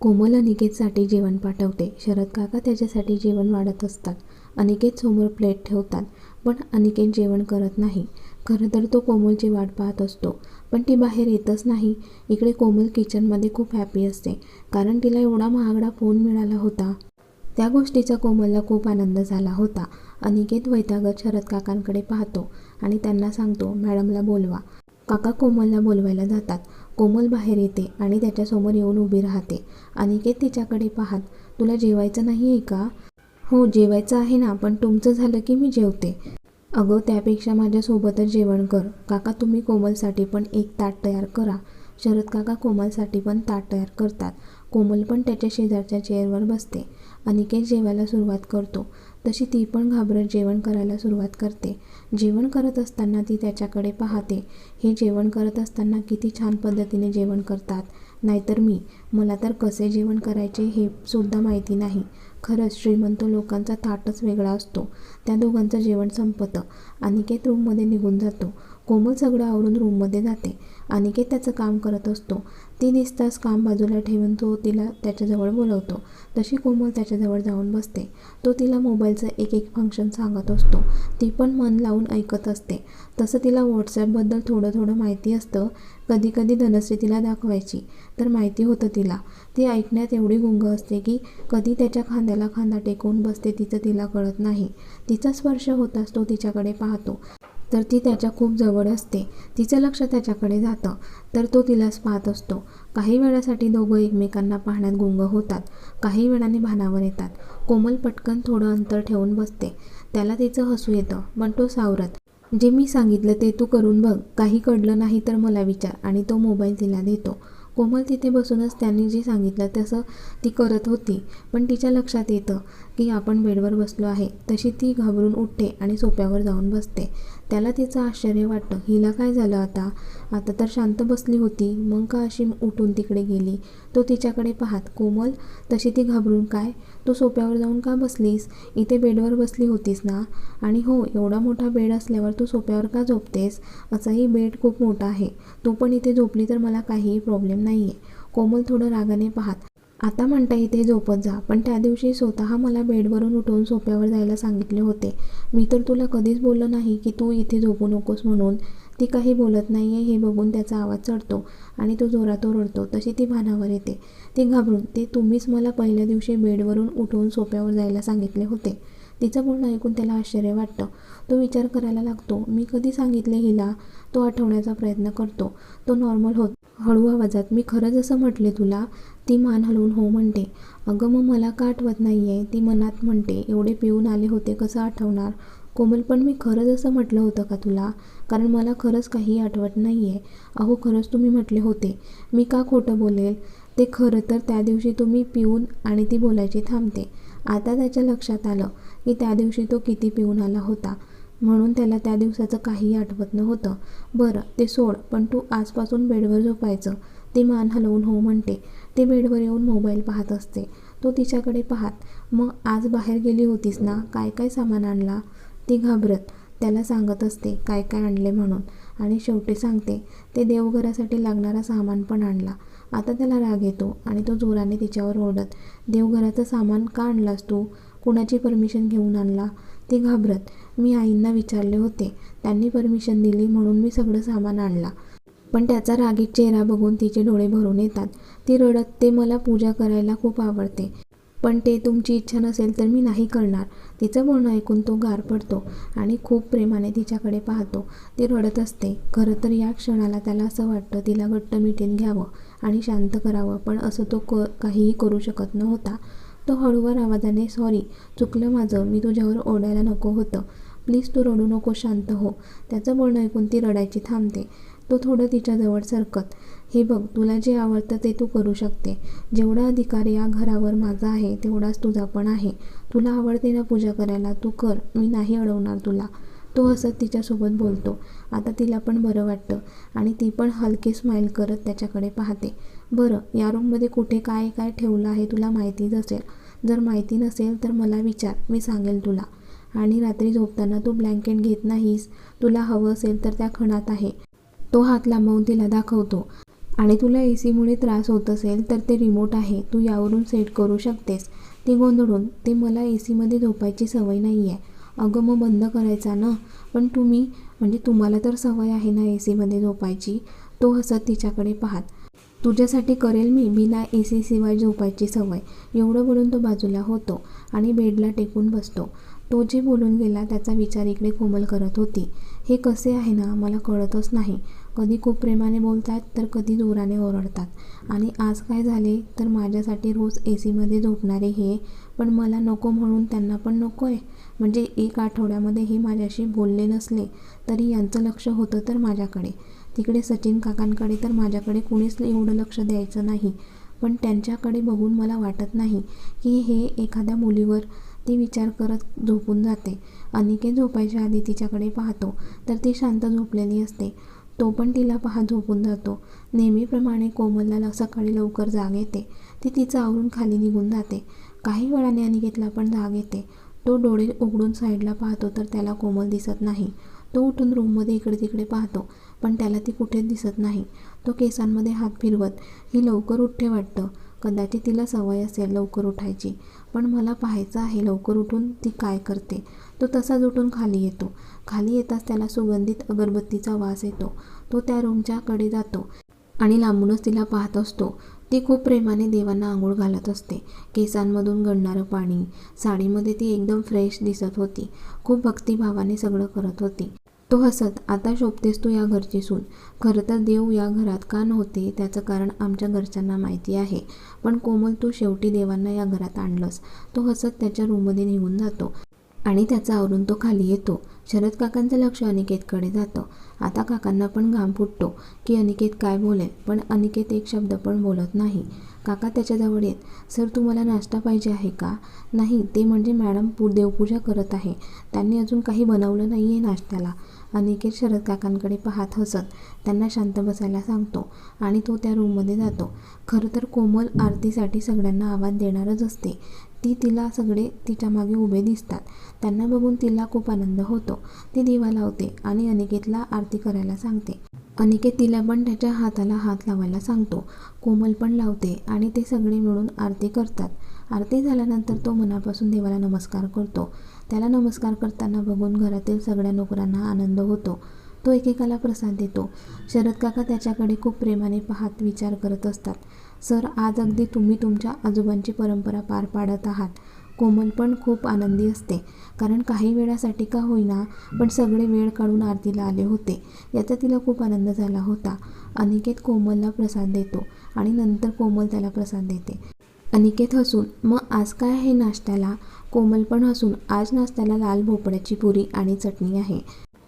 कोमल अनिकेतसाठी जेवण पाठवते. शरद काका त्याच्यासाठी जेवण वाढत असतात. अनिकेत समोर प्लेट ठेवतात पण अनिकेत जेवण करत नाही. खरं तर तो कोमलची वाट पाहत असतो पण ती बाहेर येतच नाही. इकडे कोमल किचनमध्ये खूप हॅपी असते कारण तिला एवढा महागडा फोन मिळाला होता. त्या गोष्टीचा कोमलला खूप आनंद झाला होता. अनिकेत वैतागत शरद काकांकडे पाहतो आणि त्यांना सांगतो मॅडमला बोलवा. काका कोमलला बोलवायला जातात. कोमल बाहेर येते आणि त्याच्यासमोर येऊन उभी राहते. अनिकेत तिच्याकडे पाहत तुला जेवायचं नाही आहे का? हो जेवायचं आहे ना पण तुमचं झालं की मी जेवते. अगं त्यापेक्षा माझ्यासोबतच जेवण कर. काका तुम्ही कोमलसाठी पण एक ताट तयार करा. शरद काका कोमलसाठी पण ताट तयार करतात. कोमल पण त्याच्या शेजारच्या चेअरवर बसते. अनिकेत जेवायला सुरुवात करतो. तशी ती पण घाबरत जेवण करायला सुरुवात करते. जेवण करत असताना ती त्याच्याकडे पाहते. हे जेवण करत असताना किती छान पद्धतीने जेवण करतात. नाहीतर मी. मला तर कसे जेवण करायचे हे सुद्धा माहिती नाही. खरंच श्रीमंत लोकांचा ताटच वेगळा असतो. त्या दोघांचं जेवण संपतं. अनिकेत रूममध्ये निघून जातो. कोमल सगळं आवरून रूममध्ये जाते. अनिकेत त्याचं काम करत असतो. ती दिसताच काम बाजूला ठेवून तो तिला त्याच्याजवळ बोलवतो. तशी कोमल त्याच्याजवळ जाऊन बसते. तो तिला मोबाईलचं एक एक फंक्शन सांगत असतो. ती पण मन लावून ऐकत असते. तसं तिला व्हॉट्सॲपबद्दल थोडं थोडं माहिती असतं. कधी कधी धनश्री तिला दाखवायची तर माहिती होतं तिला. ती ऐकण्यात एवढी गुंग असते की कधी त्याच्या खांद्याला खांदा टेकवून बसते तिचं तिला कळत नाही. तिचा स्पर्श होताच तो तिच्याकडे पाहतो. तर ती त्याच्या खूप जवळ असते. तिचं लक्ष त्याच्याकडे जातं. तर तो तिलाच पाहत असतो. काही वेळासाठी दोघं एकमेकांना पाहण्यात गुंग होतात. काही वेळाने भानावर येतात. कोमल पटकन थोडं अंतर ठेवून बसते. त्याला तिचं हसू येतं पण तो सावरत जे मी सांगितलं ते तू करून बघ. काही कळलं नाही तर मला विचार. आणि तो मोबाईल तिला देतो. कोमल तिथे बसूनच त्यांनी जे सांगितलं तसं ती करत होती. पण तिच्या लक्षात येतं की आपण बेडवर बसलो आहे तशी ती घाबरून उठते आणि सोप्यावर जाऊन बसते. त्याला तिचं आश्चर्य वाटतं. हिला काय झालं आता? आता तर शांत बसली होती. मग का अशी उठून तिकडे गेली? तो तिच्याकडे पाहत कोमल तशी ती घाबरून काय? तू सोप्यावर जाऊन का बसलीस? इथे बेडवर बसली होतीस ना? आणि हो एवढा मोठा बेड असल्यावर तू सोप्यावर का झोपतेस? असाही बेड खूप मोठा आहे. तू पण इथे झोपली तर मला काहीही प्रॉब्लेम नाही आहे कोमल थोडं रागाने पाहत आता म्हणता इथे झोपत जा. पण त्या दिवशी स्वतः मला बेडवरून उठवून सोप्यावर जायला सांगितले होते. मी तर तुला कधीच बोललो नाही की तू इथे झोपू नकोस म्हणून. ती काही बोलत नाही आहे हे बघून त्याचा आवाज चढतो आणि तो जोरात ओरडतो. तशी ती भानावर येते. ती घाबरून ते तुम्हीच मला पहिल्या दिवशी बेडवरून उठवून सोप्यावर जायला सांगितले होते. तिचं बोलणं ऐकून त्याला आश्चर्य वाटतं. तो विचार करायला लागतो मी कधी सांगितले हिला? तो आठवण्याचा प्रयत्न करतो. तो नॉर्मल होत हळू आवाजात मी खरंच असं म्हटले तुला? ती मान हलवून हो म्हणते. अगं मग मला का आठवत नाही आहे ती मनात म्हणते एवढे पिऊन आले होते कसं आठवणार? कोमल पण मी खरंच असं म्हटलं होतं का तुला? कारण मला खरंच काही आठवत नाही आहे अहो खरंच तुम्ही म्हटले होते. मी का खोटं बोलेल? ते खरं तर त्या दिवशी तुम्ही पिऊन आणि ती बोलायची थांबते. आता त्याच्या लक्षात आलं की त्या दिवशी तो किती पिऊन आला होता. म्हणून त्याला त्या दिवसाचं काहीही आठवत नव्हतं. बरं ते सोड पण तू आजपासून बेडवर झोपायचं. ती मान हलवून हो म्हणते. ती बेडवर येऊन मोबाईल पाहत असते. तो तिच्याकडे पाहत मग आज बाहेर गेली होतीस ना? काय काय सामान आणला? ती घाबरत. त्याला सांगत असते काय काय आणले म्हणून? आणि शेवटी सांगते ते देवघरासाठी लागणारा सामान पण आणला. आता त्याला राग येतो आणि तो जोराने तिच्यावर ओरडत देवघराचं सामान का आणलास तू? कुणाची परमिशन घेऊन आणला? ती घाबरत. मी आईंना विचारले होते. त्यांनी परमिशन दिली म्हणून मी सगळं सामान आणला. पण त्याचा रागीत चेहरा बघून तिचे डोळे भरून येतात. ती रडत ते मला पूजा करायला खूप आवडते. पण ते तुमची इच्छा नसेल तर मी नाही करणार. तिचं बोलणं ऐकून तो गार पडतो आणि खूप प्रेमाने तिच्याकडे पाहतो. ती रडत असते. खरं तर या क्षणाला त्याला असं वाटतं तिला घट्ट मिठीत घ्यावं आणि शांत करावं पण असं तो क काहीही करू शकत नव्हता. तो हळूवार आवाजाने सॉरी चुकलं माझं. मी तुझ्यावर ओढायला नको होतं. प्लीज तू रडू नको शांत हो. त्याचं बोलणं ऐकून ती रडायची थांबते. तो थोडं तिच्याजवळ सरकत हे बघ तुला जे आवडतं ते तू करू शकते. जेवढा अधिकार या घरावर माझा आहे तेवढाच तुझा पण आहे. तुला आवडते ना पूजा करायला तू कर मी नाही अडवणार तुला. तो हसत तिच्यासोबत बोलतो. आता तिला पण बरं वाटतं आणि ती पण हलके स्माईल करत त्याच्याकडे पाहते. बरं या रूममध्ये कुठे काय काय ठेवलं आहे तुला माहितीच असेल. जर माहिती नसेल तर मला विचार मी सांगेल तुला. आणि रात्री झोपताना तू ब्लँकेट घेत नाहीस. तुला हवं असेल तर त्या खणात आहे. तो हात लांबवून तिला दाखवतो. आणि तुला ए सीमुळे त्रास होत असेल तर ते रिमोट आहे. तू यावरून सेट करू शकतेस. ती गोंधळून ते मला ए सीमध्ये झोपायची सवय नाही आहे अगं मग बंद करायचा ना? पण तुम्ही म्हणजे तुम्हाला तर सवय आहे ना ए सीमध्ये झोपायची तो हसत तिच्याकडे पाहत तुझ्यासाठी करेल मी बिना ए सी शिवाय झोपायची सवय एवढं बोलून तो बाजूला होतो आणि बेडला टेकून बसतो. तो जे बोलून गेला त्याचा विचार इकडे कोमल करत होती. हे कसे आहे ना? मला कळतच नाही. कधी खूप प्रेमाने बोलतात तर कधी जोराने ओरडतात. आणि आज काय झाले तर माझ्यासाठी रोज ए सीमध्ये झोपणारे हे पण मला नको म्हणून त्यांना पण नको आहे म्हणजे एक आठवड्यामध्ये हे माझ्याशी बोलले नसले तरी यांचं लक्ष होतं तर माझ्याकडे. तिकडे सचिन काकांकडे तर माझ्याकडे कुणीच एवढं लक्ष द्यायचं नाही. पण त्यांच्याकडे बघून मला वाटत नाही की हे एखाद्या मुलीवर ती विचार करत झोपून जाते. अनिकेत झोपायच्या आधी तिच्याकडे पाहतो तर ती शांत झोपलेली असते. तो पण तिला पाहत झोपून जातो. नेहमीप्रमाणे कोमलला सकाळी लवकर जाग येते. ती तिचं आवरून खाली निघून जाते. काही वेळाने अनिकेतला पण जाग येते. तो डोळे उघडून साईडला पाहतो तर त्याला कोमल दिसत नाही. तो उठून रूममध्ये इकडे तिकडे पाहतो पण त्याला ती कुठेच दिसत नाही. तो केसांमध्ये हात फिरवत ही लवकर उठते वाटतं. कदाचित तिला सवय असेल लवकर उठायची. पण मला पाहायचं आहे लवकर उठून ती काय करते. तो तसाच उठून खाली येतो. खाली येताच त्याला सुगंधित अगरबत्तीचा वास येतो. तो त्या रूमच्याकडे जातो आणि लांबूनच तिला पाहत असतो. ती खूप प्रेमाने देवांना आंघोळ घालत असते. केसांमधून गडणारं पाणी. साडीमध्ये ती एकदम फ्रेश दिसत होती. खूप भक्तिभावाने सगळं करत होती. तो हसत आता शोभतेस तू या घरची सून. खरं तर देव या घरात का नव्हते त्याचं कारण आमच्या घरच्यांना माहिती आहे. पण कोमल तू शेवटी देवांना या घरात आणलंस. तो हसत त्याच्या रूममध्ये निघून जातो आणि त्याचा आवरून तो खाली येतो. शरद काकांचं लक्ष अनिकेतकडे जातं. आता काकांना पण घाम फुटतो की अनिकेत काय बोलेल पण अनिकेत एक शब्द पण बोलत नाही. काका त्याच्याजवळ येत. सर तुम्हाला नाश्ता पाहिजे आहे का? नाही ते म्हणजे मॅडम पू देवपूजा करत आहे. त्यांनी अजून काही बनवलं नाही आहे नाश्त्याला. अनिकेत शरद काकांकडे पाहत हसत त्यांना शांत बसायला सांगतो आणि तो त्या रूममध्ये जातो. खरं तर कोमल आरतीसाठी सगळ्यांना आवाज देणारच असते. ती तिला सगळे तिच्यामागे उभे दिसतात. त्यांना बघून तिला खूप आनंद होतो. ती दिवा लावते आणि अनिकेतला आरती करायला सांगते. अनिकेत तिला पण त्याच्या हाताला हात लावायला सांगतो. कोमल पण लावते आणि ते सगळे मिळून आरती करतात. आरती झाल्यानंतर तो मनापासून देवाला नमस्कार करतो. त्याला नमस्कार करताना बघून घरातील सगळ्या नोकरांना आनंद होतो. तो एकेकाला प्रसाद देतो. शरद काका त्याच्याकडे खूप प्रेमाने पाहत विचार करत असतात. सर आज अगदी तुम्ही तुमच्या आजोबांची परंपरा पार पाडत आहात. कोमल पण खूप आनंदी असते. कारण काही वेळासाठी का होईना पण सगळे वेळ काढून आरतीला आले होते. याचा तिला खूप आनंद झाला होता. अनिकेत कोमलला प्रसाद देतो आणि नंतर कोमल त्याला प्रसाद देते. अनिकेत हसून मग आज काय आहे नाश्त्याला? कोमल पण हसून आज नाश्त्याला लाल भोपळ्याची पुरी आणि चटणी आहे.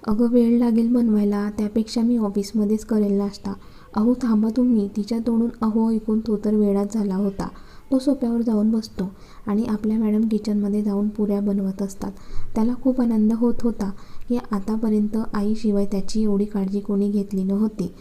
अगं वेळ लागेल बनवायला त्यापेक्षा मी ऑफिसमध्येच करेल नाश्ता. अहो थांबा तुम्ही तिच्या तोंडून अहो ऐकून तो तर वेळाच झाला होता. तो सोप्यावर जाऊन बसतो आणि आपल्या मॅडम किचनमध्ये जाऊन पुऱ्या बनवत असतात. त्याला खूप आनंद होत होता की आतापर्यंत आईशिवाय त्याची एवढी काळजी कोणी घेतली नव्हती.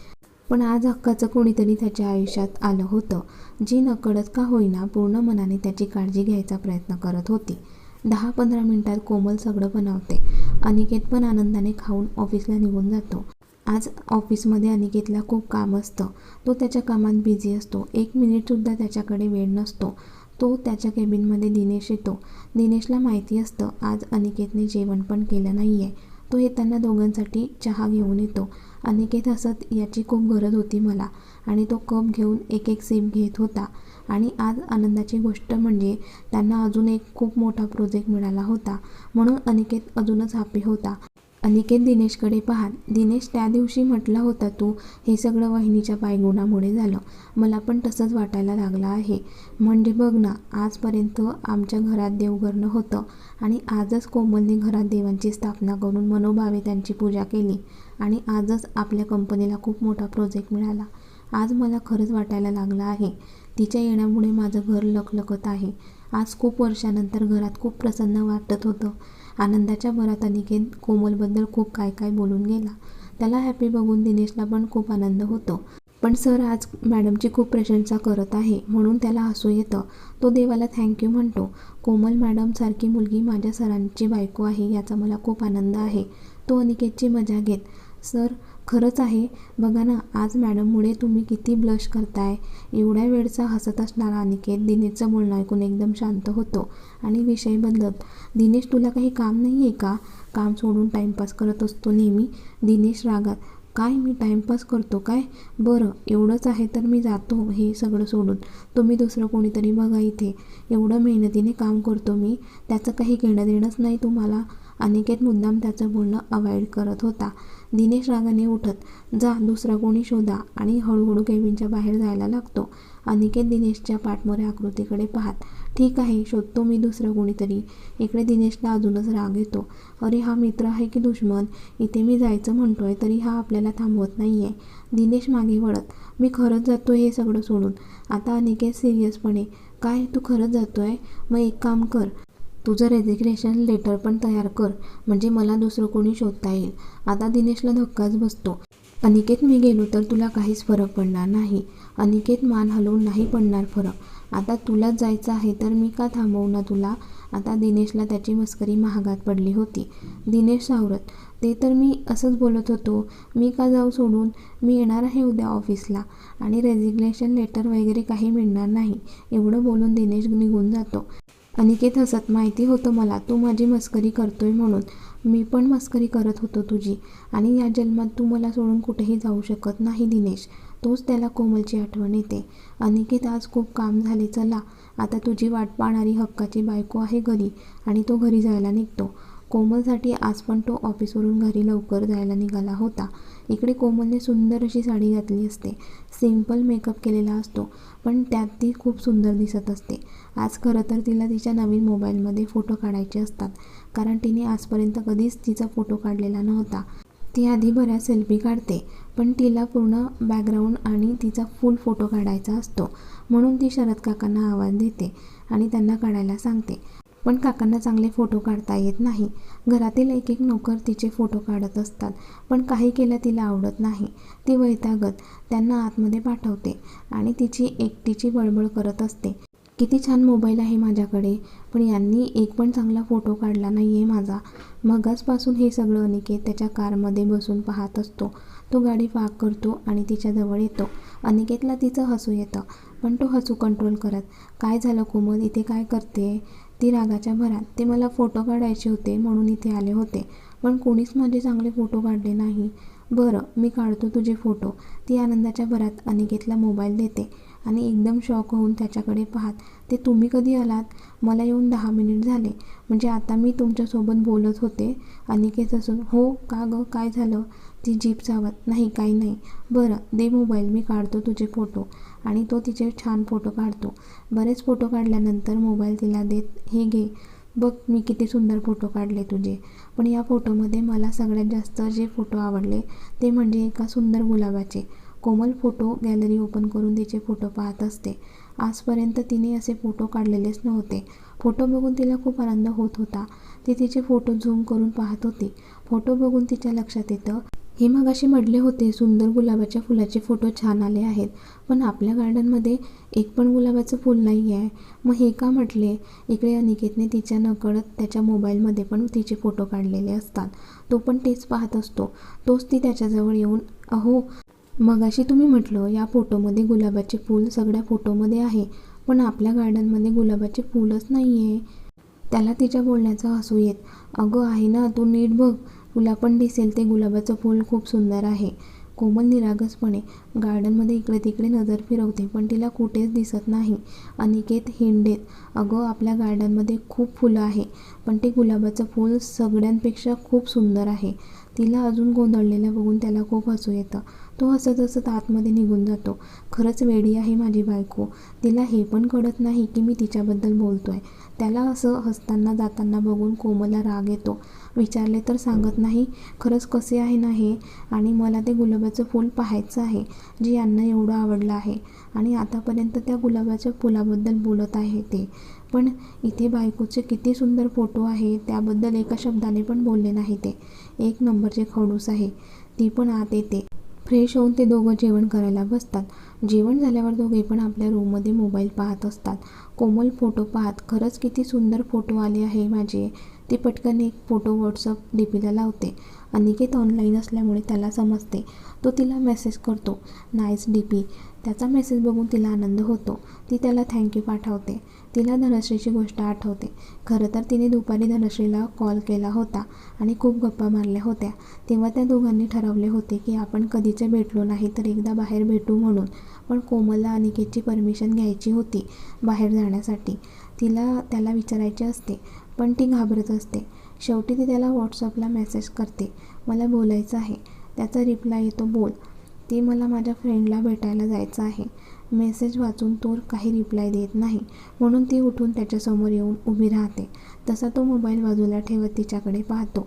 पण आज हक्काचं कोणीतरी त्याच्या आयुष्यात आलं होतं जी नकळत का होईना पूर्ण मनाने त्याची काळजी घ्यायचा प्रयत्न करत होती. दहा पंधरा मिनिटात कोमल सगळं बनवते. अनिकेत पण आनंदाने खाऊन ऑफिसला निघून जातो. आज ऑफिसमध्ये अनिकेतला खूप काम असतं. तो त्याच्या कामात बिझी असतो. एक मिनिटसुद्धा त्याच्याकडे वेळ नसतो. तो त्याच्या केबिनमध्ये दिनेश येतो. दिनेशला माहिती असतं आज अनिकेतने जेवण पण केलं नाही आहे तो येताना दोघांसाठी चहा घेऊन येतो. अनिकेत हसत याची खूप गरज होती मला आणि तो कप घेऊन एक एक सिप घेत होता. आणि आज आनंदाची गोष्ट म्हणजे त्यांना अजून एक खूप मोठा प्रोजेक्ट मिळाला होता. म्हणून अनिकेत अजूनच हॅपी होता. अनिकेत दिनेशकडे पाहात दिनेश त्या दिवशी म्हटला होता तू हे सगळं वहिनीच्या पायगुणामुळे झालं. मला पण तसंच वाटायला लागलं आहे. म्हणजे बघ ना आजपर्यंत आमच्या घरात देवघरणं होतं आणि आजच कोमलने घरात देवांची स्थापना करून मनोभावे त्यांची पूजा केली आणि आजच आपल्या कंपनीला खूप मोठा प्रोजेक्ट मिळाला. आज मला खरंच वाटायला लागलं आहे. तिच्या येण्यामुळे माझं घर लखलखत आहे. आज खूप वर्षानंतर घरात खूप प्रसन्न वाटत होतं. आनंदाच्या भरात अनिकेत कोमलबद्दल खूप काय काय बोलून गेला. त्याला हॅपी बघून दिनेशला पण खूप आनंद होतो. पण सर आज मॅडमची खूप प्रशंसा करत आहे म्हणून त्याला हसू येतं. तो देवाला थँक्यू म्हणतो. कोमल मॅडम सारखी मुलगी माझ्या सरांची बायको आहे याचा मला खूप आनंद आहे. तो अनिकेतची मजा घेत सर खरंच आहे. बघा ना आज मॅडममुळे तुम्ही किती ब्लश करताय. एवढ्या वेळचा हसत असणारा अनिकेत दिनेशचं बोलणं ऐकून एकदम शांत होतो आणि विषय बदलत दिनेश तुला काही काम नाही आहे का? काम सोडून टाईमपास करत असतो नेहमी. दिनेश रागात काय मी टाईमपास करतो काय? बरं एवढंच आहे तर मी जातो हे सगळं सोडून. तुम्ही दुसरं कोणीतरी बघा इथे. एवढं मेहनतीने काम करतो मी. त्याचं काही घेणं देणंच नाही तुम्हाला. अनिकेत मुद्दाम त्याचं बोलणं अवॉइड करत होता. दिनेश रागाने उठत जा दुसरा कोणी शोधा. आणि हळूहळू केबिनच्या बाहेर जायला लागतो. अनिकेत दिनेशच्या पाठमोऱ्या आकृतीकडे पाहत ठीक आहे शोधतो मी दुसरं कोणीतरी. इकडे दिनेशला अजूनच राग येतो. अरे हा मित्र आहे की दुश्मन? इथे मी जायचं म्हणतोय तरी हा आपल्याला थांबवत नाही आहे दिनेश मागे वळत मी खरंच जातो हे सगळं सोडून. आता अनिकेत सिरियसपणे काय? तू खरंच जातोय? मग एक काम कर. तुझं रेझिग्नेशन लेटर पण तयार कर. म्हणजे मला दुसरं कोणी शोधता येईल. आता दिनेशला धक्काच बसतो. अनिकेत मी गेलो तर तुला काहीच फरक पडणार नाही. अनिकेत मान हलवून नाही पडणार फरक. आता तुलाच जायचं आहे तर मी का थांबवू ना तुला? आता दिनेशला त्याची मस्करी महागात पडली होती. दिनेश सावरत ते तर मी असंच बोलत होतो. मी का जाऊ सोडून? मी येणार आहे उद्या ऑफिसला. आणि रेझिग्नेशन लेटर वगैरे काही मिळणार नाही. एवढं बोलून दिनेश निघून जातो. अनिकेत हसत माहिती होतं मला तू माझी मस्करी करतोय म्हणून. मी पण मस्करी करत होतो तुझी. आणि या जन्मात तू मला सोडून कुठेही जाऊ शकत नाही दिनेश. तोच त्याला कोमलची आठवण येते. अनिकेत आज खूप काम झाले. चला. आता तुझी वाट पाहणारी हक्काची बायको आहे घरी. आणि तो घरी जायला निघतो. कोमलसाठी आज पण तो ऑफिसवरून घरी लवकर जायला निघाला होता. इकडे कोमलने सुंदर अशी साडी घातली असते. सिंपल मेकअप केलेला असतो पण त्यात ती खूप सुंदर दिसत असते. आज खरं तर तिला तिच्या नवीन मोबाईलमध्ये फोटो काढायचे असतात कारण तिने आजपर्यंत कधीच तिचा फोटो काढलेला नव्हता. ती आधी बऱ्याच सेल्फी काढते पण तिला पूर्ण बॅकग्राऊंड आणि तिचा फुल फोटो काढायचा असतो म्हणून ती शरद काकांना आवाज देते आणि त्यांना काढायला सांगते. पण काकांना चांगले फोटो काढता येत नाही. घरातील एक एक नोकर तिचे फोटो काढत असतात पण काही केलं तिला आवडत नाही. ती वैतागत त्यांना आतमध्ये पाठवते आणि तिची एकटीची बळबळ करत असते. किती छान मोबाईल आहे माझ्याकडे पण यांनी एक पण चांगला फोटो काढला नाही आहे माझा. मगाचपासून हे सगळं अनिकेत त्याच्या कारमध्ये बसून पाहत असतो. तो गाडी पार्क करतो आणि तिच्याजवळ येतो. अनिकेतला तिचं हसू येतं पण तो हसू कंट्रोल करत काय झालं कोमल? इथे काय करते ती रागाच्या भरात. ते मला फोटो काढायचे होते म्हणून इथे आले होते. पण कोणीच माझे चांगले फोटो काढले नाही. बरं मी काढतो तुझे फोटो. ती आनंदाच्या भरात अनिकेतला मोबाईल देते आणि एकदम शॉक होऊन त्याच्याकडे पाहत ते तुम्ही कधी आलात? मला येऊन दहा मिनिट झाले. म्हणजे आता मी तुमच्यासोबत बोलत होते. अनिकेत असून हो का गं? काय झालं? ती जीप चावत. नाही काही नाही. बरं दे मोबाईल. मी काढतो तुझे फोटो. आणि तो तिचे छान फोटो काढतो. बरेच फोटो काढल्यानंतर मोबाईल तिला देत हे घे बघ मी किती सुंदर फोटो काढले तुझे. पण या फोटोमध्ये मला सगळ्यात जास्त जे फोटो आवडले ते म्हणजे एका सुंदर गुलाबाचे. कोमल फोटो गॅलरी ओपन करून तिचे फोटो पाहत असते. आजपर्यंत तिने असे फोटो काढलेलेच नव्हते. फोटो बघून तिला खूप आनंद होत होता. ती तिचे फोटो झूम करून पाहत होती. फोटो बघून तिच्या लक्षात येतं हे मगाशी म्हटले होते सुंदर गुलाबाच्या फुलाचे फोटो छान आले आहेत. पण आपल्या गार्डनमध्ये एक पण गुलाबाचं फूल नाही आहे मग हे का म्हटले? इकडे अनिकेतने तिच्या नकळत त्याच्या मोबाईलमध्ये पण तिचे फोटो काढलेले असतात. तो पण तेच पाहत असतो. तोच ती त्याच्याजवळ येऊन अहो मगाशी तुम्ही म्हटलं या फोटोमध्ये गुलाबाचे फूल सगळ्या फोटोमध्ये आहे पण आपल्या गार्डनमध्ये गुलाबाचे फूलच नाही आहे त्याला तिच्या बोलण्याचं हसू येत अगं आहे ना तू नीट बघ. पण दिसेल ते गुलाबाचं फूल खूप सुंदर आहे. कोमल निरागसपणे गार्डनमध्ये इकडे तिकडे नजर फिरवते पण तिला कुठेच दिसत नाही. अनिकेत हिंडेत अगं आपल्या गार्डनमध्ये खूप फुलं आहे पण ते गुलाबाचं फूल सगळ्यांपेक्षा खूप सुंदर आहे. तिला अजून गोंधळलेलं बघून त्याला खूप हसू येतं. तो हसत हसत आतमध्ये निघून जातो. खरंच वेडी आहे माझी बायको. तिला हे पण कळत नाही की मी तिच्याबद्दल बोलतो आहे त्याला असं हसताना जाताना बघून कोमलला राग येतो. विचारले तर सांगत नाही खरंच कसे आहे ना हे? आणि मला ते गुलाबाचं फूल पाहायचं आहे जे यांना एवढं आवडलं आहे. आणि आतापर्यंत त्या गुलाबाच्या फुलाबद्दल बोलत आहे ते. पण इथे बायकोचे किती सुंदर फोटो आहे त्याबद्दल एका शब्दाने पण बोलले नाही ते. एक नंबरचे खडूस आहे. ती पण आत येते. फ्रेश होऊन ते दोघं जेवण करायला बसतात. जेवण झाल्यावर दोघे पण आपल्या रूममध्ये मोबाईल पाहत असतात. कोमल फोटो पाहत खरंच किती सुंदर फोटो आले आहे माझे. ती पटकन एक फोटो व्हॉट्सअप डी पीला लावते. अनिकेत ऑनलाईन असल्यामुळे त्याला समजते. तो तिला मेसेज करतो. नाईस डी पी त्याचा मेसेज बघून तिला आनंद होतो. ती त्याला थँक्यू पाठवते. तिला धनश्रीची गोष्ट आठवते. खरं तर तिने दुपारी धनश्रीला कॉल केला होता आणि खूप गप्पा मारल्या होत्या. तेव्हा त्या दोघांनी ठरवले होते की आपण कधीचे भेटलो नाही तर एकदा बाहेर भेटू म्हणून. पण कोमलला अनिकेतची परमिशन घ्यायची होती बाहेर जाण्यासाठी. तिला त्याला विचारायचे असते पण ती घाबरत असते. शेवटी ती त्याला व्हॉट्सअपला मेसेज करते. मला बोलायचं आहे. त्याचा रिप्लाय येतो बोल. ती मला माझ्या फ्रेंडला भेटायला जायचं आहे. मेसेज वाचून तो काही रिप्लाय देत नाही. म्हणून ती उठून त्याच्यासमोर येऊन उभी राहते. तसा तो मोबाईल बाजूला ठेवत तिच्याकडे पाहतो.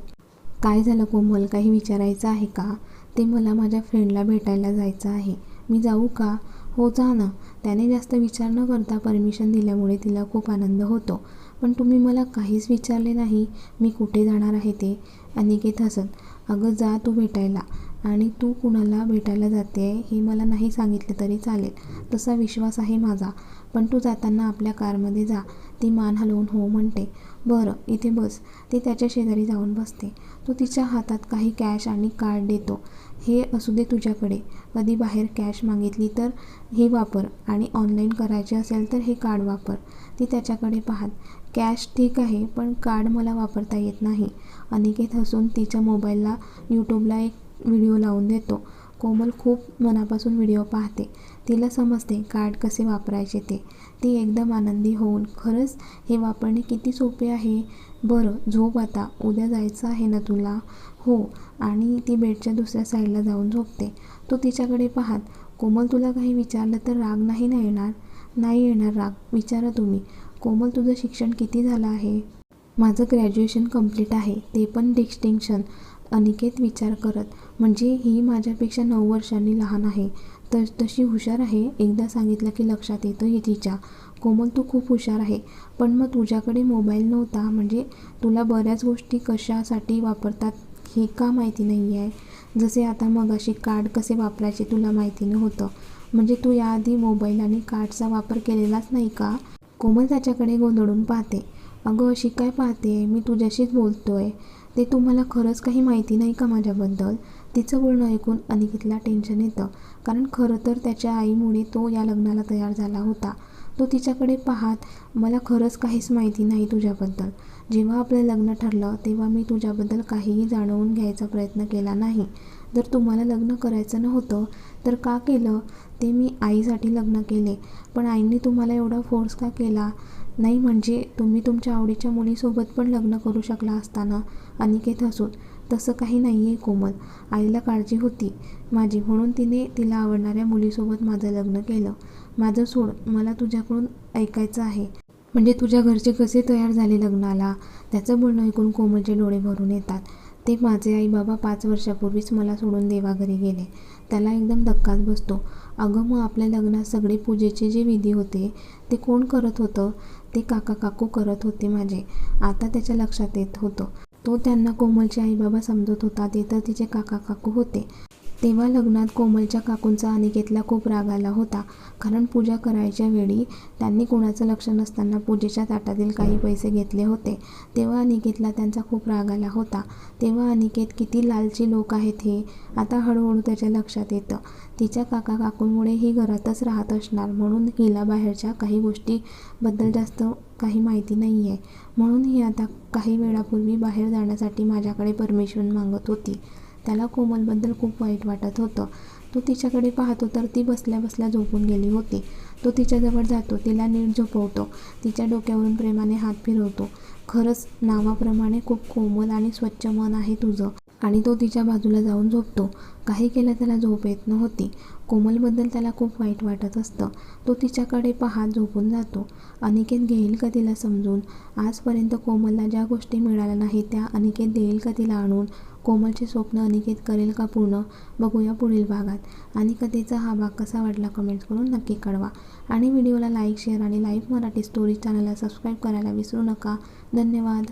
काय झालं कोमल? काही विचारायचं आहे का? ते मला माझ्या फ्रेंडला भेटायला जायचं आहे. मी जाऊ का? हो जा ना. त्याने जास्त विचार न करता परमिशन दिल्यामुळे तिला खूप आनंद होतो. पण तुम्ही मला काहीच विचारले नाही. मी कुठे जाणार आहे ते? अनिकेत हसत. अगं जा तू भेटायला. आणि तू कुणाला भेटायला जाते हे मला नाही सांगितलं तरी चालेल. तसा विश्वास आहे माझा. पण तू जाताना आपल्या कारमध्ये जा. ती मान हलवून हो म्हणते. बरं इथे बस. ती त्याच्या शेजारी जाऊन बसते. तो तिच्या हातात काही कॅश आणि कार्ड देतो. हे असू दे तुझ्याकडे. कधी बाहेर कॅश मागितली तर हे वापर. आणि ऑनलाईन करायचे असेल तर हे कार्ड वापर. ती त्याच्याकडे पाहत कॅश ठीक आहे पण कार्ड मला वापरता येत नाही. अनिकेत हसून तिच्या मोबाईलला यूट्यूबला एक व्हिडिओ लावून देतो. कोमल खूप मनापासून व्हिडिओ पाहते. तिला समजते कार्ड कसे वापरायचे ते. ती एकदम आनंदी होऊन खरंच हे वापरणे किती सोपे आहे? बरं झोप आता. उद्या जायचं आहे ना तुला? हो. आणि ती बेडच्या दुसऱ्या साईडला जाऊन झोपते. तो तिच्याकडे पाहत. कोमल तुला काही विचारलं तर राग नाही ना येणार? नाही येणार राग. विचारा तुम्ही. कोमल तुझं शिक्षण किती झालं आहे? माझं ग्रॅज्युएशन कंप्लीट आहे. ते पण डिस्टिंक्शन. अनिकेत विचार करत म्हणजे ही माझ्यापेक्षा नऊ वर्षांनी लहान आहे. तर तशी हुशार आहे? एकदा सांगितलं की लक्षात येतं ही तिच्या. कोमल तू खूप हुशार आहे. पण मग तुझ्याकडे मोबाईल नव्हता. म्हणजे तुला बऱ्याच गोष्टी कशासाठी वापरतात हे का माहिती नाही आहे जसे आता मगाशी कार्ड कसे वापरायचे तुला माहिती नव्हतं. म्हणजे तू याआधी मोबाईल आणि कार्डचा वापर केलेलाच नाही का? कोमल त्याच्याकडे गोंधळून पाहते. अगं अशी काय पाहते? मी तुझ्याशीच बोलतो आहे ते तुम्हाला खरंच काही माहिती नाही का माझ्याबद्दल? तिचं बोलणं ऐकून अनिकेतला टेन्शन येतं. कारण खरं तर त्याच्या आईमुळे तो या लग्नाला तयार झाला होता. तो तिच्याकडे पाहत मला खरंच काहीच माहिती नाही तुझ्याबद्दल. जेव्हा आपलं लग्न ठरलं तेव्हा मी तुझ्याबद्दल काहीही जाणवून घ्यायचा प्रयत्न केला नाही. जर तुम्हाला लग्न करायचं नव्हतं तर का केलं? ते मी आईसाठी लग्न केले. पण आईने तुम्हाला एवढा फोर्स का केला? नाही म्हणजे तुम्ही तुमच्या आवडीच्या मुलीसोबत पण लग्न करू शकला असताना अनिकेत हसून तसं काही नाही आहे कोमल आईला काळजी होती. माझी म्हणून तिने तिला आवडणाऱ्या मुलीसोबत माझं लग्न केलं. माझं सोड मला तुझ्याकडून ऐकायचं आहे. म्हणजे तुझ्या घरचे कसे तयार झाले लग्नाला? त्याचं बोलणं ऐकून कोमलचे डोळे भरून येतात. ते माझे आई बाबा पाच वर्षापूर्वीच मला सोडून देवाघरी गेले. त्याला एकदम धक्काच बसतो. अगं मग आपल्या लग्नात सगळे पूजेचे जे विधी होते ते कोण करत होतं? ते काका काकू करत होते माझे. आता त्याच्या लक्षात येत होतं. तो त्यांना कोमलचे आई बाबा समजत होता ते तर तिचे काका काकू होते. तेव्हा लग्नात कोमलच्या काकूंचा अनिकेतला खूप राग आला होता. कारण पूजा करायच्या वेळी त्यांनी कोणाचं लक्ष नसताना पूजेच्या ताटातील काही पैसे घेतले होते. तेव्हा अनिकेतला त्यांचा खूप राग आला होता. तेव्हा अनिकेत किती लालची लोक आहेत हे आता हळूहळू त्याच्या लक्षात येतं. तिच्या काका काकूंमुळे ही घरातच राहत असणार म्हणून हिला बाहेरच्या काही गोष्टीबद्दल जास्त काही माहिती नाही आहे म्हणून ही आता काही वेळापूर्वी बाहेर जाण्यासाठी माझ्याकडे परमिशन मागत होती. त्याला कोमलबद्दल खूप वाईट वाटत होतं. तो तिच्याकडे पाहतो तर ती बसल्या बसल्या झोपून गेली होती. तो तिच्याजवळ जातो तिला नीट झोपवतो. तिच्या डोक्यावरून प्रेमाने हात फिरवतो. खरंच नावाप्रमाणे खूप कोमल आणि स्वच्छ मन आहे तुझं. आणि तो तिच्या बाजूला जाऊन झोपतो. काही केलं त्याला झोप येत नव्हती. कोमलबद्दल त्याला खूप वाईट वाटत असतं. तो तिच्याकडे पाहत झोपून जातो. अनिकेत घेईल का तिला समजून? आजपर्यंत कोमलला ज्या गोष्टी मिळाल्या नाही त्या अनिकेत देईल का तिला आणून? कोमलचे स्वप्न अनिकेत करेल का पूर्ण? बघूया पुढील भागात. आणि कथेचा हा भाग कसा वाटला कमेंट्स करून नक्की कळवा. आणि व्हिडिओला लाईक शेअर आणि लाईव्ह मराठी स्टोरी चॅनलला सबस्क्राईब करायला विसरू नका. धन्यवाद.